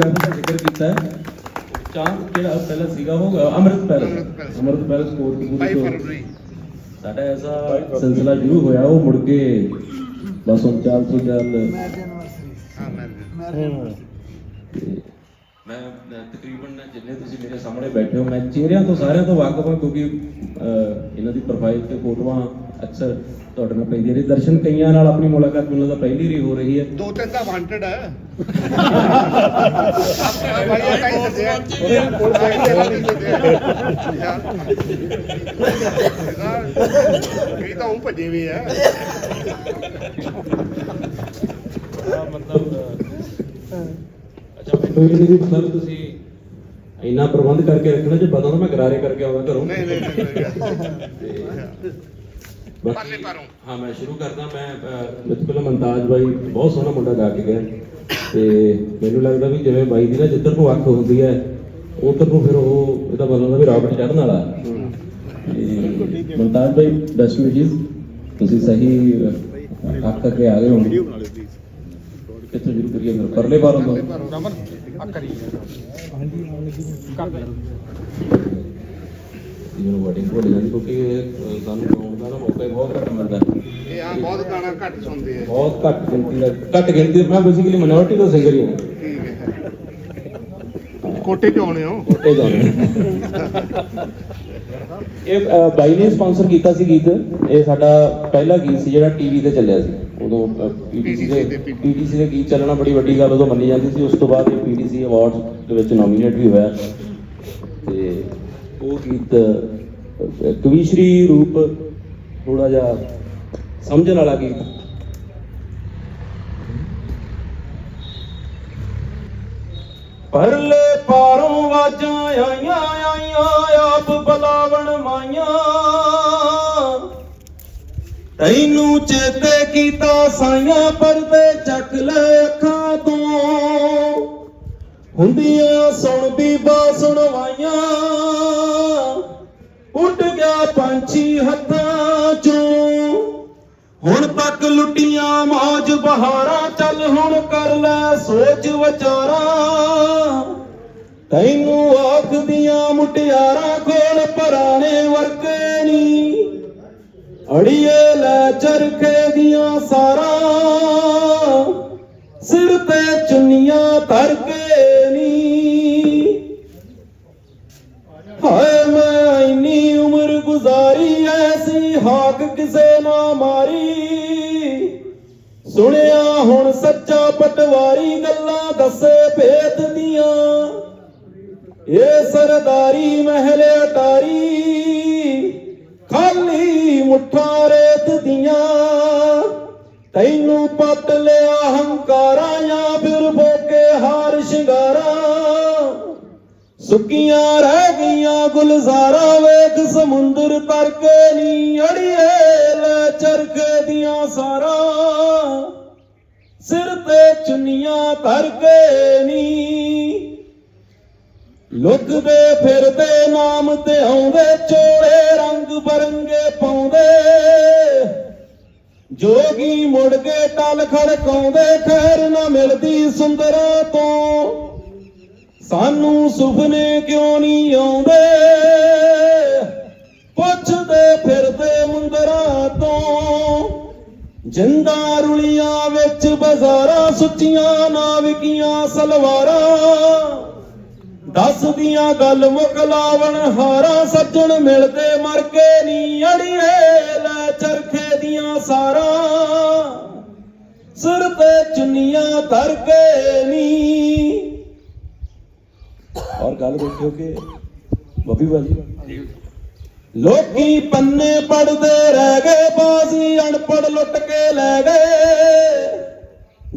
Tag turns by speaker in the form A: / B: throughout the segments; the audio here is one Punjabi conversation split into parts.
A: ਦਾ ਜ਼ਿਕਰ ਕੀਤਾ ਹੈ। ਚਾਂਦ ਜਿਹੜਾ ਪਹਿਲਾਂ ਸੀਗਾ ਉਹ ਅੰਮ੍ਰਿਤ ਪੈਲਸ।
B: ਅੰਮ੍ਰਿਤ ਪੈਲਸ।
A: ਕੋਟਕਪੂਰੀ
B: 22
A: ਤੋਂ
B: ਫਰਵਰੀ।
A: ਸਾਡਾ ਐਸਾ ਸਿਲਸਿਲਾ ਸ਼ੁਰੂ ਹੋਇਆ ਉਹ ਮੁੜ ਕੇ ਬਸ ਹੁਣ ਚਾਲ ਤੋਂ ਚਾਲ
B: ਮੈਂ
A: ਤਕਰੀਬਨ ਜਿੰਨੇ ਤੁਸੀਂ ਮੇਰੇ ਸਾਹਮਣੇ ਬੈਠੇ ਹੋ ਮੈਂ ਚਿਹਰਿਆਂ ਤੋਂ ਸਾਰਿਆਂ ਤੋਂ ਵਾਕਿਫ ਹਾਂ ਕਿਉਂਕਿ ਇਹਨਾਂ ਦੀ ਪ੍ਰੋਫਾਈਲ ਤੇ ਫੋਟੋਆਂ ਅਕਸਰ ਤੁਹਾਡੇ ਨਾਲ ਪੈਂਦੀਆਂ ਨੇ ਦਰਸ਼ਨ ਕਈਆਂ ਨਾਲ ਆਪਣੀ ਮੁਲਾਕਾਤ ਮੈਨੂੰ ਲੱਗਦਾ ਪਹਿਲੀ ਵਾਰੀ ਹੋ ਰਹੀ ਹੈ।
B: ਦੋ ਤਿੰਨ ਤਾਂ ਵਾਂਟਡ ਹੈ। ਭਾਈ ਇਹ ਕਾਈ ਸੱਜਿਆ ਕੋਲ ਭਾਈ ਤੇਰਾ ਨਹੀਂ ਸੱਜਿਆ ਇਹ ਤਾਂ ਉਹ ਭੱਜੇ ਵੀ ਆ
A: ਮਤਲਬ ਅੱਛਾ ਮੈਨੂੰ ਇਹ ਨਹੀਂ ਪਤਾ ਵੀ ਤੁਸੀਂ ਇੰਨਾ ਪ੍ਰਬੰਧ ਕਰਕੇ ਰੱਖਣਾ ਜੇ ਪਤਾ ਤਾਂ ਮੈਂ ਗਰਾਰੇ ਕਰਕੇ ਆਉਂਦਾ ਘਰੋਂ।
B: ਨਹੀਂ ਨਹੀਂ ਪਰਲੇ ਪਾਰੋਂ।
A: ਹਾਂ ਮੈਂ ਸ਼ੁਰੂ ਕਰਦਾ। ਮੈਂ ਪਹਿਲਾਂ ਮਮਤਾਜ ਬਾਈ ਬਹੁਤ ਸੋਹਣਾ ਮੁੰਡਾ ਗਾ ਕੇ ਗਿਆ। ਤੇ ਮੈਨੂੰ ਲੱਗਦਾ ਵੀ ਜਿਵੇਂ ਬਾਈ ਦੀ ਨਾ ਜਿੱਧਰ ਨੂੰ ਅੱਖ ਹੁੰਦੀ ਹੈ ਉਧਰ ਨੂੰ ਫਿਰ ਉਹ ਇਹਦਾ ਮਤਲਬ ਵੀ ਰਾਕਟ ਚੜਨ ਵਾਲਾ। ਮਮਤਾਜ ਬਾਈ ਬੈਸਟ ਵਿਸ਼ੇਸ ਤੁਸੀਂ ਸਹੀ ਅੱਖ ਕੇ ਆ ਗਏ ਹੋ ਕਿੱਥੋਂ ਸ਼ੁਰੂ ਕਰੀਏ ਫਿਰ? ਪਰਲੇ ਬਾਰੋਂ ਤੋਂ?
B: ਰਮਨ ਆ ਕਰੀ
A: ਜਿਹਨੂੰ ਵੋਟਿੰਗ ਭੁੱਲ ਜਾਂਦੀ ਕਿਉਂਕਿ ਸਾਨੂੰ ਗਾਉਣ ਦਾ ਨਾ ਮੌਕਾ ਹੀ ਬਹੁਤ ਘੱਟ ਮਿਲਦਾ।
B: ਇਹ ਆ ਬਹੁਤ ਗਾਣਾ ਘੱਟ ਸੁਣਦੇ ਆ।
A: ਬਹੁਤ ਘੱਟ ਗਿਣਤੀ ਦਾ ਘੱਟ ਗਿਣਤੀ ਮੈਂ ਬੇਸਿਕਲੀ ਮਿਨੋਰਟੀ ਦਾ ਸਿੰਗਰ ਹੀ ਹਾਂ।
B: ਕੋਟੇ ਕਿਉਂ ਆਉਣੇ ਹੋ
A: ਉੱਤੇ ਗਾਉਂਦੇ ਇਹ ਬਾਈ ਨੇ ਸਪਾਂਸਰ ਕੀਤਾ ਸੀ ਗੀਤ। ਇਹ ਸਾਡਾ ਪਹਿਲਾ ਗੀਤ ਸੀ ਜਿਹੜਾ ਟੀਵੀ ਤੇ ਚੱਲਿਆ ਸੀ। ਉਦੋਂ ਪੀਟੀਸੀ ਦੇ
B: PTC ਤੇ
A: ਪੀਟੀਸੀ ਦੇ ਗੀਤ ਚੱਲਣਾ ਬੜੀ ਵੱਡੀ ਗੱਲ ਉਦੋਂ ਮੰਨੀ ਜਾਂਦੀ ਸੀ। ਉਸ ਤੋਂ ਬਾਅਦ ਇਹ ਪੀਟੀਸੀ ਅਵਾਰਡ ਦੇ ਵਿੱਚ ਨੋਮੀਨੇਟ ਵੀ ਹੋਇਆ। ਤੇ ਗੀਤ ਅ, ਕਵੀਸ਼ਰੀ ਰੂਪ ਥੋੜਾ ਜਿਹਾ ਸਮਝਣ ਵਾਲਾ ਗੀਤ। ਪਰਲੇ ਪਾਰੋਂ ਵਾਜਾਂ ਆਈਆਂ ਆਈਆਂ ਆਪ ਬਲਾਵਣ ਮਾਈਆਂ। ਤੈਨੂੰ ਚੇਤੇ ਕੀਤਾ ਸਾਈਆਂ ਪਰਦੇ ਚੱਕ ਲੈ ਅੱਖਾਂ ਤੋਂ। ਹੁੰਦੀਆਂ ਸੁਣਦੀ ਬੀਬਾ ਪੰਛੀ ਹੱਥਾਂ ਚੋਂ। ਹੁਣ ਤੱਕ ਲੁੱਟੀਆਂ ਮੌਜ ਬਹਾਰਾਂ ਚੱਲ ਹੁਣ ਕਰ ਲੈ ਸੋਚ ਵਿਚਾਰਾਂ। ਤੈਨੂੰ ਆਖਦੀਆਂ ਮੁਟਿਆਰਾਂ ਕੋਲ ਪਰਾਣੇ ਵਰਗੇ ਨੀ। ਅੜੀਏ ਲੈ ਚਰਖੇ ਦੀਆਂ ਸਾਰਾਂ। ਸਿਰ ਤੇ ਚੁੰਨੀਆਂ ਧਰ ਕੇ ਨੀ ਹਾਏ ਮੈਂ ਇੰਨੀ ਉਮਰ ਗੁਜ਼ਾਰੀ ਐਸੀ ਹਾਕ ਕਿਸੇ ਨਾ ਮਾਰੀ। ਸੁਣਿਆ ਹੁਣ ਸੱਚਾ ਪਟਵਾਰੀ ਗੱਲਾਂ ਦੱਸੇ ਭੇਤ ਦੀਆਂ। ਇਹ ਸਰਦਾਰੀ ਮਹਿਲ ਅਟਾਰੀ, ਖਾਲੀ ਮੁੱਠਾਂ ਰੇਤ ਦੀਆਂ। ਤੈਨੂੰ ਪੱਟ ਲਿਆ ਹੰਕਾਰਾਂ ਜਾਂ ਫਿਰ ਬੋਕੇ ਹਾਰ ਸ਼ਿੰਗਾਰਾਂ। ਸੁੱਕੀਆਂ ਰਹਿ ਗਈਆਂ ਗੁਲਜ਼ਾਰਾਂ ਵੇਖ ਸਮੁੰਦਰ ਤਰ ਕੇ ਨੀ ਅੜੀਏ, ਲੈ ਚਰਖੇ ਦੀਆਂ ਸਾਰਾਂ। ਸਿਰ ਤੇ ਚੁੰਨੀਆਂ ਧਰ ਕੇ ਨੀ। ਲੁਕਦੇ ਫਿਰਦੇ ਨਾਮ ਤੇ ਆਉਂਦੇ ਚੋੜੇ ਰੰਗ ਬਰੰਗੇ ਪਾਉਂਦੇ। ਜੋਗੀ ਮੁੜ ਕੇ ਟਲ ਖੜਕਾਉਂਦੇ, ਖੈਰ ਨਾ ਮਿਲਦੀ ਸੁੰਦਰਾਂ ਤੋਂ। ਸਾਨੂੰ ਸੁਪਨੇ ਕਿਉਂ ਨਹੀਂ ਆਉਂਦੇ? ਪੁੱਛਦੇ ਫਿਰਦੇ ਮੁੰਦਰਾਂ ਤੋਂ। ਜਿੰਦਾ ਰੁਲੀਆਂ ਵਿੱਚ ਬਾਜ਼ਾਰਾਂ ਸੁੱਚੀਆਂ ਨਾ ਵਿਕੀਆਂ ਸਲਵਾਰਾਂ। ਦੱਸਦੀਆਂ ਗੱਲ ਮੁਕਲਾਵਣ ਹਾਰਾਂ ਸੱਜਣ ਮਿਲਦੇ ਮਰ ਕੇ ਨੀ ਅੜੀਏ ਲੈ ਚਰਖੇ ਦੀਆਂ ਸਾਰਾਂ। ਸਿਰ ਤੇ ਚੁੰਨੀਆਂ ਧਰ ਕੇ ਨੀ ਔਰ ਗੱਲ ਦੇਖਿਓ ਕਿ ਬੱਬੀ ਬਾਜੀ। ਲੋਕੀ ਪੰਨੇ ਪੜਦੇ ਰਹਿ ਗਏ, ਬਾਜ਼ੀ ਅਣਪੜ ਲੁੱਟ ਕੇ ਲੈ ਗਏ।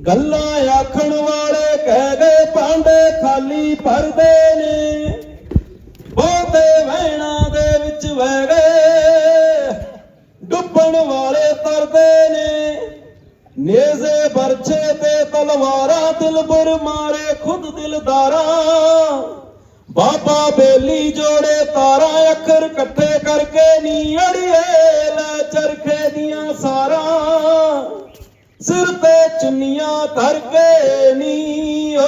A: ਗੱਲਾਂ ਆਖਣ ਵਾਲੇ ਕਹਿ ਗਏ, ਭਾਂਡੇ ਖਾਲੀ ਭਰਦੇ ਨੇ। ਬਹੁਤੇ ਵਹਿਣਾ ਦੇ ਵਿੱਚ ਵਹਿ ਗਏ। ਡੁੱਬਣ ਵਾਲੇ ਤਰਦੇ ਨੇ। ਨੇਜ਼ੇ ਬਰਛੇ ਤੇ ਤਲਵਾਰਾਂ ਦਿਲਬਰ ਮਾਰੇ ਖੁਦ ਦਿਲਦਾਰਾਂ। ਬਾਬਾ ਬੇਲੀ ਜੋੜੇ ਤਾਰਾਂ ਅੱਖਰ ਇਕੱਠੇ ਕਰਕੇ ਨੀ ਅੜੀਏ, ਲੈ ਚਰਖੇ ਦੀਆਂ ਸਾਰਾਂ। ਸਿਰ ਤੇ ਚੁੰਨੀਆਂ ਧਰ ਕੇ ਨੀ ਓ